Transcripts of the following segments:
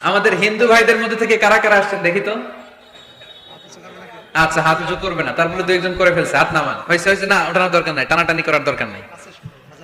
আমাদের হিন্দু ভাইদের মধ্যে থেকে কারা কারা আসছেন দেখি তো? আচ্ছা হাত উঁচু করবে না, তারপরে দু একজন করে ফেলছে, হাত নামান। হয়েছে হয়েছে, না, ওঠানোর দরকার নাই, টানাটানি করার দরকার নাই।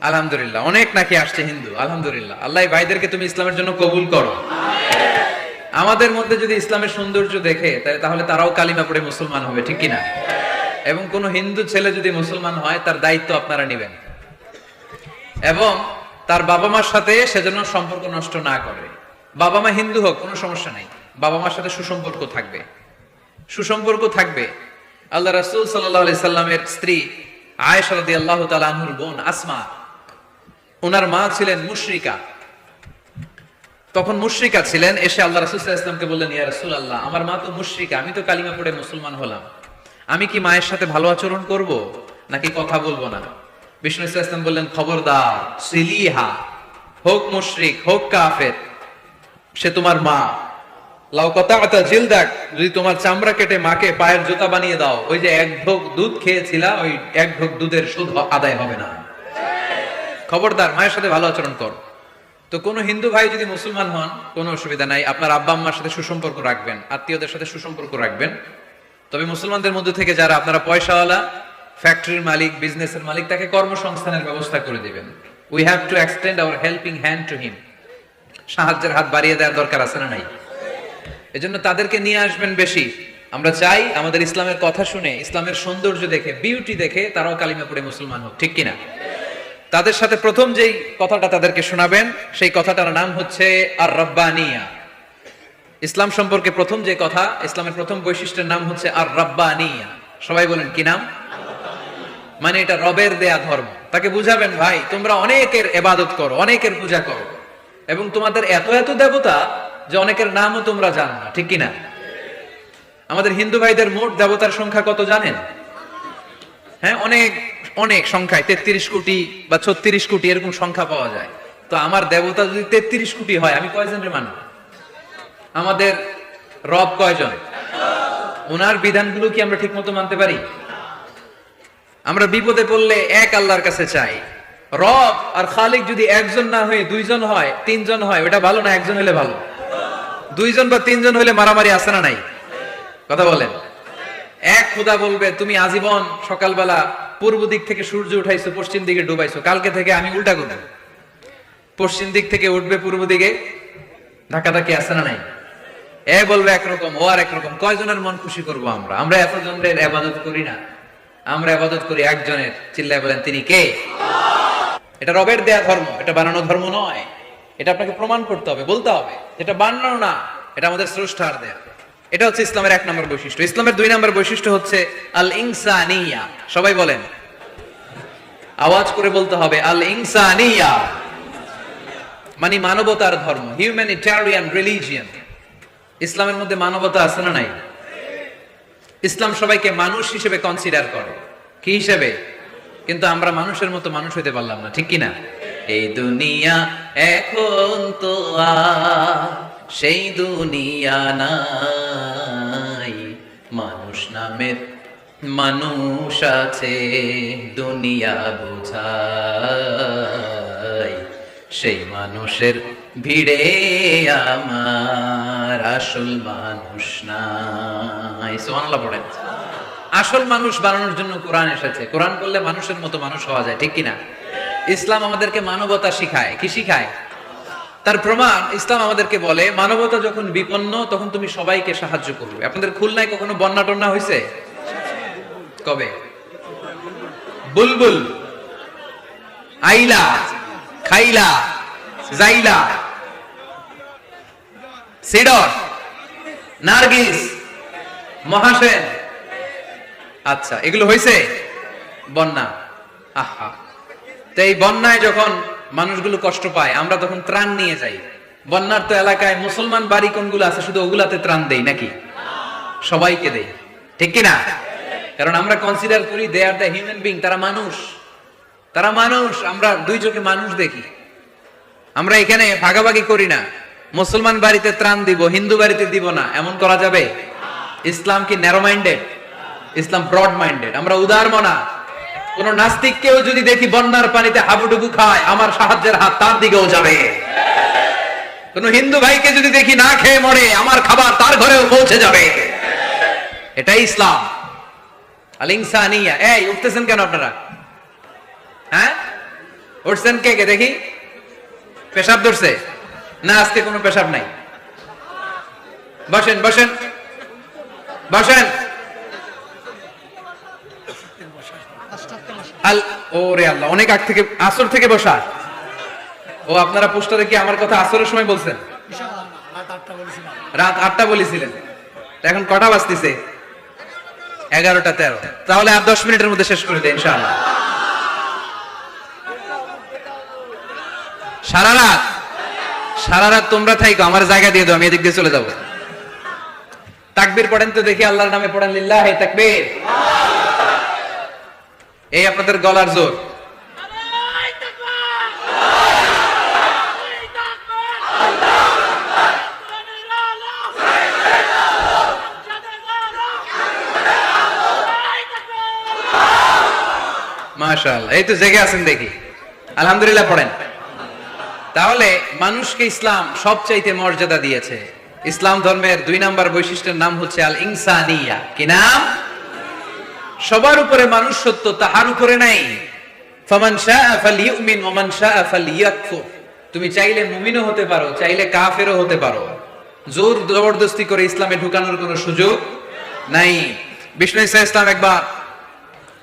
আলহামদুলিল্লাহ, অনেক নাকি আসছে হিন্দু, আলহামদুলিল্লাহ। আল্লাহ ভাইদেরকে তুমি ইসলামের জন্য কবুল করো। আমাদের মধ্যে যদি ইসলামের সৌন্দর্য দেখে, তাহলে- তারাও কালিমা পড়ে মুসলমান হবে, ঠিক কিনা? এবং কোন হিন্দু ছেলে যদি মুসলমান হয়, তার দায়িত্ব আপনারা নেবেন। এবং তার বাবা মার সাথে সেজন্য সম্পর্ক নষ্ট না করে। বাবা মা হিন্দু হোক, কোনো সমস্যা নাই। বাবা মার সাথে সুসম্পর্ক থাকবে। সুসম্পর্ক থাকবে। আল্লাহ রাসূল আলাইহি সাল্লামের স্ত্রী আয়েশা রাদিয়াল্লাহু তাআলা আনহুর বোন আসমা। ওনার মা ছিলেন মুশরিকা। তখন মুশরিকা ছিলেন, এসে আল্লাহ রাসূল সাল্লামকে বললেন, ইয়া রাসূলুল্লাহ, আমার মা তো মুশরিকা, আমি তো কালিমা পড়ে মুসলমান হলাম। আমি কি মায়ের সাথে ভালো আচরণ করব, নাকি কথা বলব না? বিষ্ণু ইসলাম বললেন, খবরদার, সিলিহা, হোক মুশরিক, হোক কাফের সে তোমার মা। যদি তোমার চামড়া কেটে মাকে পায়ের জুতা বানিয়ে দাও, ওই যে এক ঢোক দুধ খেয়েছিলা, ওই এক ঢোক দুধের সুদ আদায় হবে না। খবরদার, মায়ের সাথে ভালো আচরণ কর। তো কোন হিন্দু ভাই যদি মুসলমান হন, কোনো অসুবিধা নাই, আপনার আব্বা আম্মার সাথে সুসম্পর্ক রাখবেন, আত্মীয়দের সাথে সুসম্পর্ক রাখবেন। তবে মুসলমানদের মধ্যে থেকে যারা আপনারা পয়সাওয়ালা, ফ্যাক্টরির মালিক, বিজনেসের মালিক, তাকে কর্মসংস্থানের ব্যবস্থা করে দিবেন। We have to extend our helping hand to him সাহায্যের হাত বাড়িয়ে দেওয়ার দরকার আছে না নাই? এজন্য তাদেরকে নিয়ে আসবেন বেশি। আমরা চাই আমাদের ইসলামের কথা শুনে, ইসলামের সৌন্দর্য দেখে বিউটি দেখে তারাও কালিমা পড়ে মুসলমান হোক, ঠিক কিনা? তাদের সাথে প্রথম যেই কথাটা তাদেরকে শোনাবেন, সেই কথাটার নাম হচ্ছে আর রব্বানিয়া ইসলাম সম্পর্কে প্রথম যে কথা, ইসলামের প্রথম বৈশিষ্ট্যের নাম হচ্ছে আর রব্বানিয়া সবাই বলেন, কি নাম? মানে এটা রবের দেয়া ধর্ম। তাকে বুঝাবেন, ভাই, তোমরা অনেকের এবাদত করো, অনেকের পূজা করো। এবং তোমাদের এত এত দেবতা যে অনেকের নামও তোমরা জানো না, ঠিক কিনা? আমাদের হিন্দু ভাইদের মোট দেবতার সংখ্যা কত জানেন? হ্যাঁ অনেক অনেক সংখ্যায়, তেত্রিশ কোটি বা ছত্রিশ কোটি এরকম সংখ্যা পাওয়া যায়। তো আমার দেবতা যদি তেত্রিশ কোটি হয়, আমি কয়জনের মানুষ আমাদের রব কয়জন? ওনার বিধানগুলো কি আমরা ঠিক মতো মানতে পারি? আমরা বিপদে পড়লে এক আল্লাহর কাছে চাই। রব আর খালিক যদি একজন না হয়ে দুইজন হয়, তিনজন হয় ওটা ভালো না একজন হলে ভালো? দুইজন বা তিনজন হলে মারামারি আসে না নাই? কথা বলেন। এক খোদা বলবে, তুমি আজীবন সকালবেলা পূর্ব দিক থেকে সূর্য উঠাইছো, পশ্চিম দিকে ডুবাইছো। কালকে থেকে আমি উল্টা করব। পশ্চিম দিক থেকে উঠবে পূর্ব দিকে। ধাক্কাধাক্কি আসে না নাই? এ বলবে একরকম, ও আর একরকম। কয়জনের মন খুশি করব আমরা? আমরা এতজনের আবাদত করি না। আমরা আবাদত করি একজনের। চিল্লায় বলেন, তিনি কে? এটা রবের দেয়া ধর্ম, এটা বানানো ধর্ম নয়। এটা আপনাকে প্রমাণ করতে হবে, বলতে হবে এটা বানানো না, এটা আমাদের স্রষ্টার দেয়া। এটা হচ্ছে ইসলামের এক নম্বর বৈশিষ্ট্য। ইসলামের দুই নম্বর বৈশিষ্ট্য হচ্ছে আল ইনসানিয়া সবাই বলেন। আওয়াজ করে বলতে হবে আল ইনসানিয়া মানে মানবতার ধর্ম হিউম্যানিটারিয়ান রিলিজিয়ান ইসলামের মধ্যে মানবতা আছে না নাই? ইসলাম সবাইকে মানুষ হিসেবে কনসিডার করে। কি হিসেবে? কিন্তু আমরা মানুষের মতো মানুষ হইতে পারলাম না, ঠিক কিনা? এই দুনিয়া এখন তো সেই দুনিয়া নাই। মানুষ নামের মানুষ আছে, দুনিয়া বোঝাই সেই মানুষের ভিড়ে আমার আসল মানুষ নাই। সুবহানাল্লাহ, পড়েন। আসল মানুষ বানানোর জন্য কোরআন এসেছে। কোরআন করলে মানুষের মতো মানুষ হওয়া যায়, ঠিক কিনা? ইসলাম আমাদেরকে মানবতা শিখায়। কি শিখায়? তার প্রমাণ, ইসলাম আমাদেরকে বলে, মানবতা যখন বিপন্ন, তখন তুমি সবাইকে সাহায্য করবে। আপনাদের খুলনায় কখনো বন্যা টন্যা হয়েছে? কবে? বুলবুল, আইলা, খাইলা, জাইলা, সিডর, নার্গিস, মহাসেন আচ্ছা এগুলো হয়েছে বন্যা। আহা। তো এই বন্যায় যখন মানুষগুলো কষ্ট পায়, আমরা তখন ত্রাণ নিয়ে যাই। বন্যার তো এলাকায় মুসলমান বাড়ি কোনগুলো আছে, শুধু ওগুলাতে ত্রাণ দেই নাকি? সবাইকে দেই। ঠিক কিনা? কারণ আমরা কনসিডার করি they are the human being তারা মানুষ। তারা মানুষ, আমরা দুই চোখে মানুষ দেখি। আমরা এখানে ভাগাভাগি করি না। মুসলমান বাড়িতে ত্রাণ দিব, হিন্দু বাড়িতে দিব না। এমন করা যাবে? ইসলাম কি narrow minded Islam broad minded আমরা উদার মনা। কোন নাস্তিককেও যদি দেখি বন্যার পানিতে হাবুডুবু খায়, আমার সাহায্যের হাত তার দিকেও যাবে। কোন হিন্দু ভাইকে যদি দেখি না খেয়ে মরে, আমার খাবার তার ঘরেও পৌঁছে যাবে। এটাই ইসলাম। আল ইনসানিয়া এই, উঠতেছেন কেন আপনারা? হ্যাঁ? উঠছেন কে কে? দেখি। পেশাব ধরছে? না, আজকে কোনো পেশাব নাই। বসেন বসেন। বসেন। আল, ওরে আল্লাহ, অনেক আগ থেকে, আসর থেকে বসা। ও, আপনারা পোস্টারে কি আমার কথা আসরের সময় বলছেন? রাত আটটা বলেছিলেন। এখন কটা বাজতেছে? এগারোটা তেরো। তাহলে আর দশ মিনিটের মধ্যে শেষ করে দেয় সারা রাত সারা রাত তোমরা থাইকো, আমার জায়গা দিয়ে দাও, আমি এদিক দিয়ে চলে যাব। তাকবীর পড়েন তো দেখি, আল্লাহর নামে পড়েন, লিল্লাহ তাকবীর। এই আপনাদের গলার জোর। মাশাআল্লাহ, এই তো জেগে আছেন দেখি। আলহামদুলিল্লাহ পড়েন। তাহলে মানুষকে ইসলাম সবচাইতে মর্যাদা দিয়েছে। ইসলাম ধর্মের দুই নাম্বার বৈশিষ্ট্যের নাম হচ্ছে আল ইনসানিয়া কি নাম? সবার উপরে মানুষ সত্য তাহার উপরে নাই। তুমি চাইলে মুমিনও হতে পারো, চাইলে কাফেরও হতে পারো। জোর জবরদস্তি করে ইসলামে ঢুকানোর কোনো সুযোগ নাই। বিষ্ণু ইসা ইসলাম একবার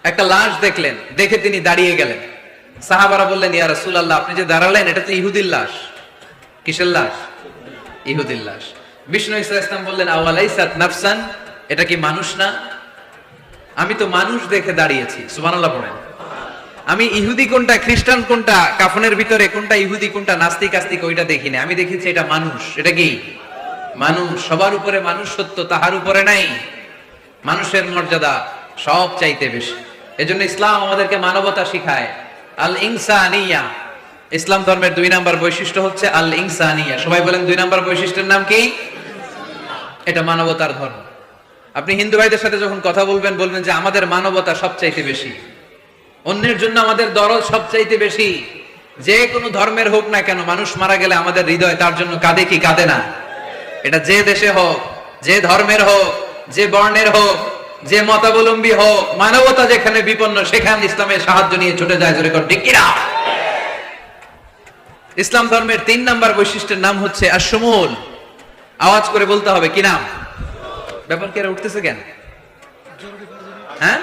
একটা লাশ দেখলেন, দেখে তিনি দাঁড়িয়ে গেলেন। সাহাবারা বললেন, ইয়া রাসূলুল্লাহ, আপনি যে দাঁড়ালেন, এটা তো ইহুদির লাশ। কিসের লাশ? ইহুদির লাশ। বিষ্ণু ইসা ইসলাম বললেন, আওয়ালাইসাত নাফসান, এটা কি মানুষ না? আমি তো মানুষ দেখে দাঁড়িয়েছি, সুবহানাল্লাহ পড়েন আমি ইহুদি কোনটা, খ্রিস্টান কোনটা, কাফনের ভিতরে কোনটা ইহুদি, কোনটা নাস্তিক, আস্তিক, ওইটা দেখিনি আমি দেখেছি এটা মানুষ, এটা কি? মানুষ, সবার উপরে মানুষ সত্য, তাহার উপরে নাই। মানুষের মর্যাদা সব চাইতে বেশি। এজন্য ইসলাম আমাদেরকে মানবতা শিখায়। আল ইনসানিয়া ইসলাম ধর্মের দুই নাম্বার বৈশিষ্ট্য হচ্ছে আল ইনসানিয়া সবাই বলেন দুই নাম্বার বৈশিষ্ট্যের নাম কি? এটা মানবতার ধর্ম। আপনি হিন্দু ভাইদের সাথে যখন কথা বলবেন বলবেন যে আমাদের মানবতা সবচাইতে বেশি। অন্যের জন্য আমাদের দরদ সবচাইতে বেশি। যে কোনো ধর্মের হোক না কেন, মানুষ মারা গেলে আমাদের হৃদয় তার জন্য কাঁদে কি কাঁদে না? এটা যে দেশে হোক, যে ধর্মের হোক, যে বর্ণের হোক, যে মতাবলম্বী হোক, মানবতা যেখানে বিপন্ন, সেখানে ইসলামের সাহায্য নিয়ে ছুটে যায় জোরে ঠিক কিনা? ইসলাম ধর্মের তিন নাম্বার বৈশিষ্ট্যের নাম হচ্ছে আসমুল আওয়াজ করে বলতে হবে, কি নাম? ব্যাপার কি, এরা উঠতেছে কেন? হ্যাঁ?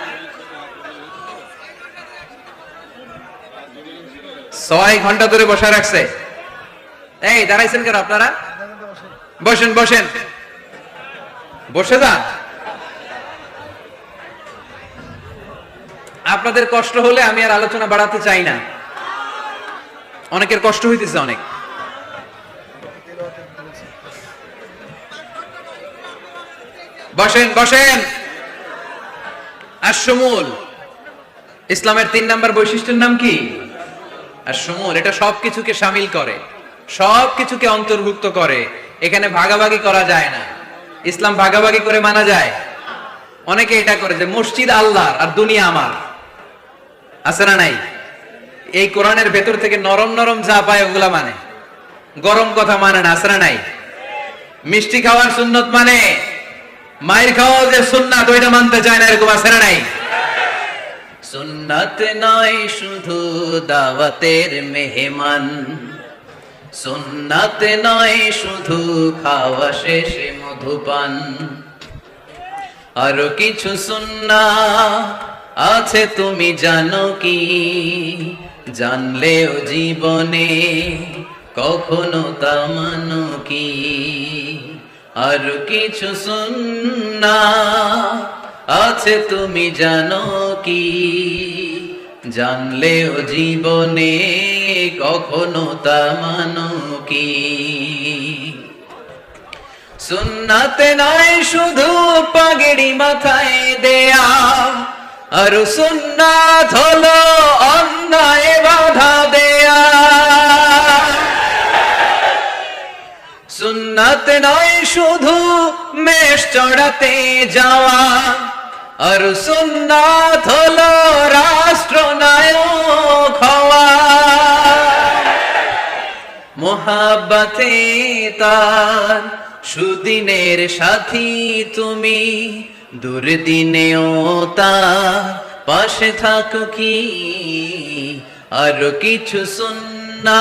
ছয় ঘণ্টা ধরে বসে রাখছে। এই, দাঁড়াইছেন কেন আপনারা? বসেন বসেন। বসে যান। আপনাদের কষ্ট হলে আমি আর আলোচনা বাড়াতে চাই না। অনেকের কষ্ট হইতেছে অনেক। বসেন বসেন। আসমুল ইসলামের তিন নাম্বার বৈশিষ্ট্যের নাম কি? আসমুল এটা সবকিছুকে সামিল করে, সবকিছুকে অন্তর্ভুক্ত করে। এখানে ভাগাভাগি করা যায় না। ইসলাম ভাগাভাগি করে মানা যায়। অনেকে এটা করে যে মসজিদ আল্লাহর আর দুনিয়া আমার। আছে না নাই? এই কোরআনের ভেতর থেকে নরম নরম যা পায় ওগুলা মানে। গরম কথা মানে না, আছে না নাই? মিষ্টি খাওয়ার সুন্নত মানে। মায়ের খাওয়া যে সুন্নাত, ওইটা মানতে চায় না, এরকম আছে নাই? সুন্নাত নয় শুধু দাওয়াতের মেহমান। সুন্নাত নয় শুধু খাওয়া শেষে মধুপান। আরও কিছু সুন্না আছে, তুমি জানো কি? জানলেও জীবনে কখনো তা মানো কি? আর কিছু সুন্না আছে, তুমি জানো কি? জানলেও জীবনে কখনো তা মানো কি? সুন্নাতে নয় শুধু পাগড়ি মাথায় দেয়া, আর সুন্নাত হলো অন্যায় বাধা। সুন্নাত নয়, শুধু মেষ চড়াতে যাওয়া। আর সুন্নাত রাষ্ট্র নায়ক হওয়া। মোহাব্বতে তার সুদিনের সাথী তুমি, দুর্দিনেও তার পাশে থাকো কি? আরও কিছু সুন্না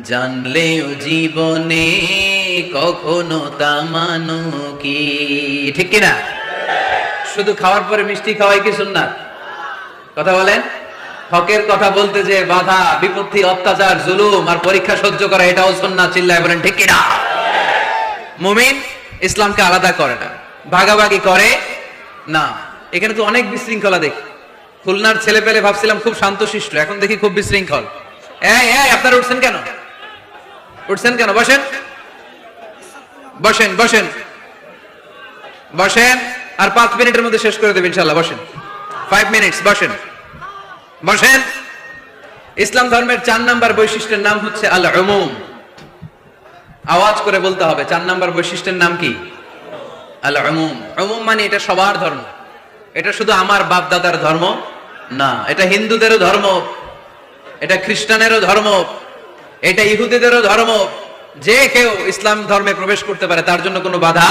জানলেও জীবনে কখনো তা মানো কি? ঠিক কিনা? শুধু খাওয়ার পরে মিষ্টি খাওয়াই কি সুন্নাত? কথা বলেন? হকের কথা বলতে যে বাধা, বিপত্তি, অত্যাচার, জুলুম আর পরীক্ষা সহ্য করা, এটাও চিল্লায় বলেন, ঠিক কিনা? মুমিন ইসলামকে আলাদা করে না। ভাগাভাগি করে? না। এখানে তো অনেক বিশৃঙ্খলা দেখি। খুলনার ছেলে পেলে ভাবছিলাম খুব শান্তশিষ্ট, এখন দেখি খুব বিশৃঙ্খল। এই, আপনারা উঠছেন কেন? উঠছেন কেন? বসেন। বসেন বসেন। বসেন, আর পাঁচ মিনিটের মধ্যে শেষ করে দেবেন ইনশাল্লাহ বসেন। ফাইভ মিনিটস বসেন। বসেন। ইসলাম ধর্মের চার নাম্বার বৈশিষ্ট্যের নাম হচ্ছে আল উমুম আওয়াজ করে বলতে হবে, চার নাম্বার বৈশিষ্ট্যের নাম কি? আল উমুম উমুম মানে এটা সবার ধর্ম। এটা শুধু আমার বাপ দাদার ধর্ম না, এটা হিন্দুদেরও ধর্ম, এটা খ্রিস্টানেরও ধর্ম এটা ইহুদিদেরও ধর্ম। যে কেউ ইসলাম ধর্মে প্রবেশ করতে পারে, তার জন্য কোনো বাধা।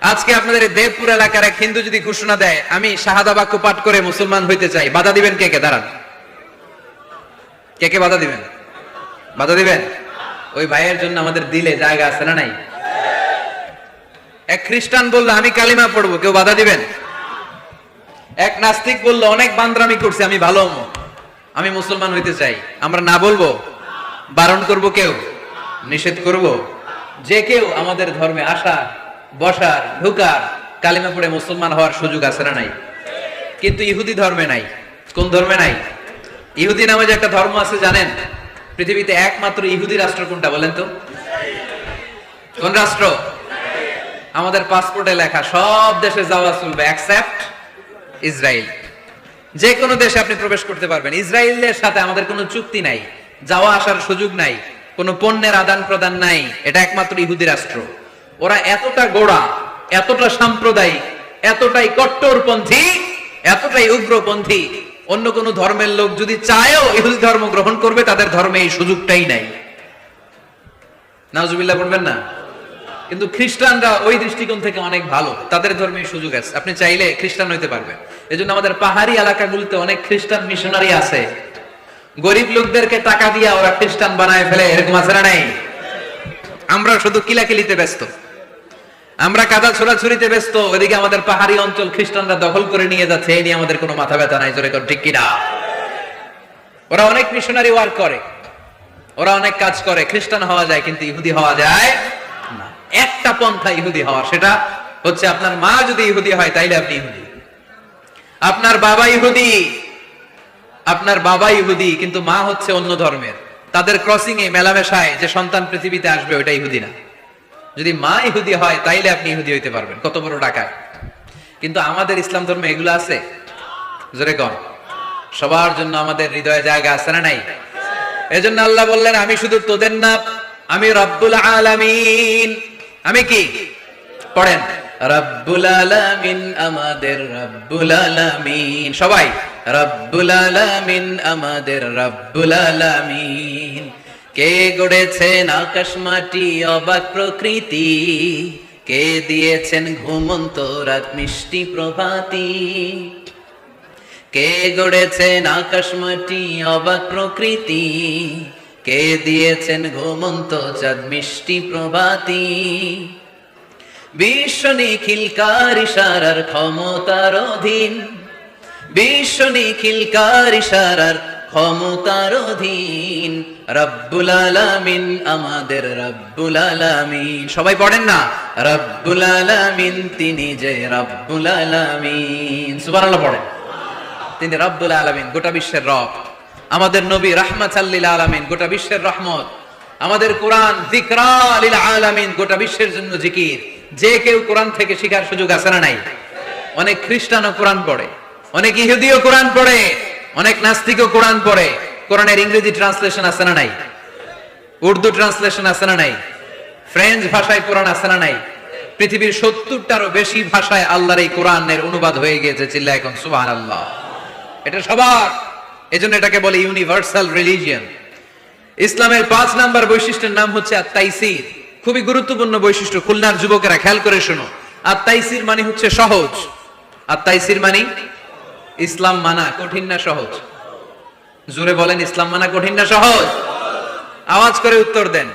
আজকে আপনাদের দেবপুর এলাকার এক হিন্দু যদি ঘোষণা দেয়, আমি শাহাদা বাক্য পাঠ করে মুসলমান হইতে চাই, বাধা দিবেন কে কে? দাঁড়ান। কে কে বাধা দিবেন? বাধা দিবেন? ওই ভাইয়ের জন্য আমাদের দিলে জায়গা আছে না নাই? এক খ্রিস্টান বলল, আমি কালিমা পড়ব, কেউ বাধা দিবেন? এক নাস্তিক বলল, অনেক বান্দ্রামি করছে, আমি ভালো আমি মুসলমান হইতে চাই। আমরা না বলব? বারণ করব কেউ? নিষেধ করব? যে কেউ আমাদের ধর্মে আসা বসার, ঢুকার, কালিমা পড়ে মুসলমান হওয়ার সুযোগ আছে না নাই? কিন্তু ইহুদি ধর্মে নাই। কোন ধর্মে নাই? ইহুদি নামে যে একটা ধর্ম আছে, জানেন? পৃথিবীতে একমাত্র ইহুদি রাষ্ট্র কোনটা বলেন তো? কোন রাষ্ট্র? আমাদের পাসপোর্টে লেখা, সব দেশে যাওয়া চলবে অ্যাকসেপ্ট ইসরায়েল। যে কোনো দেশে আপনি প্রবেশ করতে পারবেন। ইসরায়েলের সাথে আমাদের কোনো চুক্তি নাই। যাওয়া আসার সুযোগ নাই, কোনো পণ্যের আদান প্রদান নাই, এটা একমাত্র ইহুদি রাষ্ট্র। ওরা এতটা গোড়া, এতটা সাম্প্রদায়িক, এতটাই কট্টরপন্থী, এতটাই উগ্রপন্থী, অন্য কোন ধর্মের লোক যদি চায়ও ইহুদি ধর্ম গ্রহণ করবে, তাদের ধর্মে এই সুযোগটাই নাই। নাজুবিল্লাহ পড়বেন না? কিন্তু খ্রিস্টানরা ওই দৃষ্টিকোণ থেকে অনেক ভালো, তাদের ধর্মে সুযোগ আছে। আপনি চাইলে খ্রিস্টান হইতে পারবেন। এজন্য আমাদের পাহাড়ি এলাকাগুলোতে অনেক খ্রিস্টান মিশনারি আছে। গরিব লোকদেরকে টাকা দিয়া ওরা খ্রিস্টান বানায় ফেলে, এরকম আছে না নাই? আমরা শুধু কিলাকিলিতে ব্যস্ত। আমরা কাদা ছোড়াছুরিতে ব্যস্ত, ওদিকে আমাদের পাহাড়ি অঞ্চল খ্রিস্টানরা দখল করে নিয়ে যাচ্ছে, এই নিয়ে আমাদের কোনো মাথা ব্যথা নাই, জোরে ঠিক কিনা? ওরা অনেক মিশনারি ওয়ার্ক করে, ওরা অনেক কাজ করে, খ্রিস্টান হওয়া যায় কিন্তু ইহুদি হওয়া যায় না। একটা পন্থা ইহুদি হওয়া, সেটা হচ্ছে আপনার মা যদি ইহুদি হয়, তাইলে আপনি ইহুদি। আপনার বাবা ইহুদি আপনার বাবা ইহুদি, কিন্তু মা হচ্ছে অন্য ধর্মের। তাদের ক্রসিং এ মেলামেশায় যে সন্তান পৃথিবীতে আসবে ওটা ইহুদি না। যদি মা ইহুদি হয়, তাইলে আপনি ইহুদি হইতে পারবেন। কত বড় টাকায় কিন্তু আমাদের ইসলাম ধর্মে এগুলো আছে। জোরে কম সবার জন্য আমাদের হৃদয়ে জায়গা আছে না নাই? এজন্য আল্লাহ বললেন, আমি শুধু তোদের না আমি রব্বুল আলামিন। আমি কি? পড়েন। রব্বুল আলামিন আমাদের রব্বুল আলামিন। সবাই, রব্বুল আলামিন আমাদের রব্বুল আলামিন। কে গড়েছেন আকাশ মাটি, অবাক প্রকৃতি? কে দিয়েছেন ঘুমন্ত রাত, মিষ্টি প্রভাতী? কে গড়েছেন আকাশ মাটি, অবাক প্রকৃতি? কে দিয়েছেন ঘুমন্ত চাঁদ, মিষ্টি প্রভাতী? বিশ্ব নিখিলকার ইশারার ক্ষমতার অধীন। বিশ্ব নিখিলকার ইশারার ক্ষমতার অধীন। রব্বুল আলামিন, আমাদের রব্বুল আলামিন। সবাই পড়েন না? রব্বুল আলামিন, তিনি যে রব্বুল আলামিন। সুবহানাল্লাহ পড়েন। তিনি রব্বুল আলামিন, গোটা বিশ্বের রব। আমাদের নবী রাহমাত আল্লিল আলামিন, গোটা বিশ্বের রহমত। আমাদের কোরআন, যিকরা লিল আলামিন, গোটা বিশ্বের জন্য জিকির। যে কেউ কোরআন থেকে শিখার সুযোগ আছে না নাই? অনেক খ্রিস্টানও কোরআন পড়ে, অনেক ইহুদিও কোরআন পড়ে, অনেক নাস্তিকও কোরআন পড়ে। কোরআনের ইংরেজি ট্রান্সলেশন আছে না নাই? উর্দু ট্রান্সলেশন আছে না নাই? ফ্রেঞ্চ ভাষায় কোরআন আছে না নাই? পৃথিবীর সত্তরটারও বেশি ভাষায় আল্লাহর এই কোরআনের অনুবাদ হয়ে গিয়েছে চিল্লা এখন সুবাহ আল্লাহ এটা সবার। এজন্য এটাকে বলে ইউনিভার্সাল রিলিজিয়ন ইসলামের পাঁচ নাম্বার বৈশিষ্ট্যের নাম হচ্ছে আত্মাইসির খুবই গুরুত্বপূর্ণ বৈশিষ্ট্য। খুলনার যুবকেরা খেয়াল করে শোনো। আর তাইসির মানে হচ্ছে সহজ। আর তাইসির মানে ইসলাম মানা কঠিন না সহজ। জোরে বলেন, ইসলাম মানা কঠিন না সহজ? আওয়াজ করে উত্তর দেন।